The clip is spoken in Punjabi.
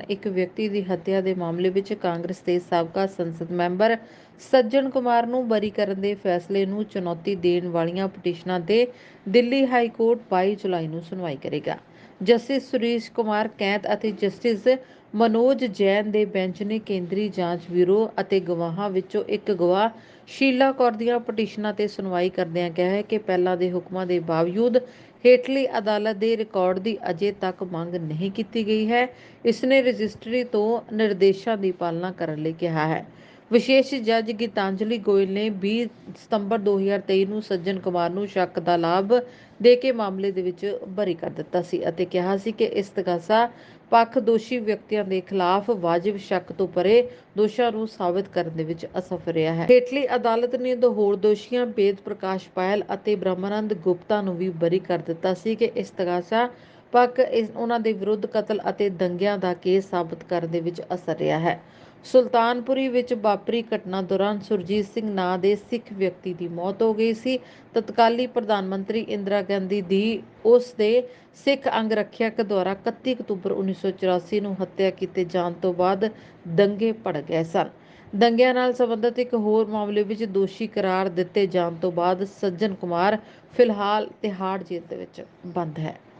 ਇੱਕ ਵਿਅਕਤੀ ਦੀ ਹੱਤਿਆ ਦੇ ਮਾਮਲੇ ਵਿੱਚ ਕਾਂਗਰਸ ਦੇ ਸਾਬਕਾ ਸੰਸਦ ਮੈਂਬਰ ਸੱਜਣ ਕੁਮਾਰ ਨੂੰ ਬਰੀ ਕਰਨ ਦੇ ਫੈਸਲੇ ਨੂੰ ਚੁਣੌਤੀ ਦੇਣ ਵਾਲੀਆਂ ਪਟੀਸ਼ਨਾਂ ਤੇ ਦਿੱਲੀ ਹਾਈ ਕੋਰਟ 22 ਜੁਲਾਈ ਨੂੰ ਸੁਣਵਾਈ ਕਰੇਗਾ। ਜਸਟਿਸ ਸੁਰੇਸ਼ ਕੁਮਾਰ ਕੈਂਤ ਅਤੇ ਜਸਟਿਸ ਮਨੋਜ ਜੈਨ ਦੇ ਬੈਂਚ ਨੇ ਕੇਂਦਰੀ ਜਾਂਚ ਬਿਊਰੋ ਅਤੇ ਗਵਾਹਾਂ ਵਿੱਚੋਂ ਇੱਕ ਗਵਾਹ ਸ਼ੀਲਾ ਕੌਰ ਦੀਆਂ ਪਟੀਸ਼ਨਾਂ ਤੇ ਸੁਣਵਾਈ ਕਰਦਿਆਂ ਕਿਹਾ ਹੈ ਕਿ ਪਹਿਲਾਂ ਦੇ ਹੁਕਮਾਂ ਦੇ ਬਾਵਜੂਦ ਹੇਠਲੀ ਅਦਾਲਤ ਦੇ ਰਿਕਾਰਡ ਦੀ ਅਜੇ ਤੱਕ ਮੰਗ ਨਹੀਂ ਕੀਤੀ ਗਈ ਹੈ। ਇਸ ਨੇ ਰਜਿਸਟਰੀ ਤੋਂ ਨਿਰਦੇਸ਼ਾਂ ਦੀ ਪਾਲਣਾ ਕਰਨ ਲਈ ਕਿਹਾ ਹੈ। ਵਿਸ਼ੇਸ਼ ਜੱਜ ਗੀਤਾਂਜਲੀ ਗੋਇਲ ਨੇ 20 ਸਤੰਬਰ 2023 ਨੂੰ ਸੱਜਣ ਕੁਮਾਰ ਨੂੰ ਸ਼ੱਕ ਦਾ ਲਾਭ ਦੇ ਕੇ ਮਾਮਲੇ ਦੇ ਵਿੱਚ ਬਰੀ ਕਰ ਦਿੱਤਾ ਸੀ ਅਤੇ ਕਿਹਾ ਸੀ ਕਿ ਇਸਤਗਾਸਾ ਪੱਖ ਦੋਸ਼ੀ ਵਿਅਕਤੀਆਂ ਦੇ ਖਿਲਾਫ ਵਾਜਿਬ ਸ਼ੱਕ ਤੋਂ ਪਰੇ ਦੋਸ਼ਾਂ ਨੂੰ ਸਾਬਤ ਕਰਨ ਦੇ ਵਿੱਚ ਅਸਫਲ ਰਿਹਾ ਹੈ। ਹੇਠਲੀ ਅਦਾਲਤ ਨੇ ਦੋ ਹੋਰ ਦੋਸ਼ੀਆਂ, ਬੇਦ ਪ੍ਰਕਾਸ਼ ਪਾਇਲ ਅਤੇ ਬ੍ਰਹਮਾਨੰਦ ਗੁਪਤਾ ਨੂੰ ਵੀ ਬਰੀ ਕਰ ਦਿੱਤਾ ਸੀ ਕਿ ਇਸਤਗਾਸਾ ਪੱਖ ਇਸ ਉਹਨਾਂ ਦੇ ਵਿਰੁੱਧ ਕਤਲ ਅਤੇ ਦੰਗਿਆਂ ਦਾ ਕੇਸ ਸਾਬਤ ਕਰਨ ਦੇ ਵਿੱਚ ਅਸਰ ਰਿਹਾ ਹੈ। ਸੁਲਤਾਨਪੁਰੀ ਵਿੱਚ ਵਾਪਰੀ ਘਟਨਾ ਦੌਰਾਨ ਸੁਰਜੀਤ ਸਿੰਘ ਨਾਂ ਦੇ ਸਿੱਖ ਵਿਅਕਤੀ ਦੀ ਮੌਤ ਹੋ ਗਈ ਸੀ। ਤਤਕਾਲੀ ਪ੍ਰਧਾਨ ਮੰਤਰੀ ਇੰਦਰਾ ਗਾਂਧੀ ਦੀ ਉਸ ਦੇ ਸਿੱਖ ਅੰਗ ਰੱਖਿਅਕ ਦੁਆਰਾ 31 ਅਕਤੂਬਰ 1984 ਨੂੰ ਹੱਤਿਆ ਕੀਤੇ ਜਾਣ ਤੋਂ ਬਾਅਦ ਦੰਗੇ ਭੜ ਗਏ ਸਨ। ਦੰਗਿਆਂ ਨਾਲ ਸੰਬੰਧਿਤ ਇੱਕ ਹੋਰ ਮਾਮਲੇ ਵਿੱਚ ਦੋਸ਼ੀ ਕਰਾਰ ਦਿੱਤੇ ਜਾਣ ਤੋਂ ਬਾਅਦ ਸੱਜਣ ਕੁਮਾਰ ਫਿਲਹਾਲ ਤਿਹਾੜ ਜੇਲ੍ਹ ਦੇ ਵਿੱਚ ਬੰਦ ਹੈ।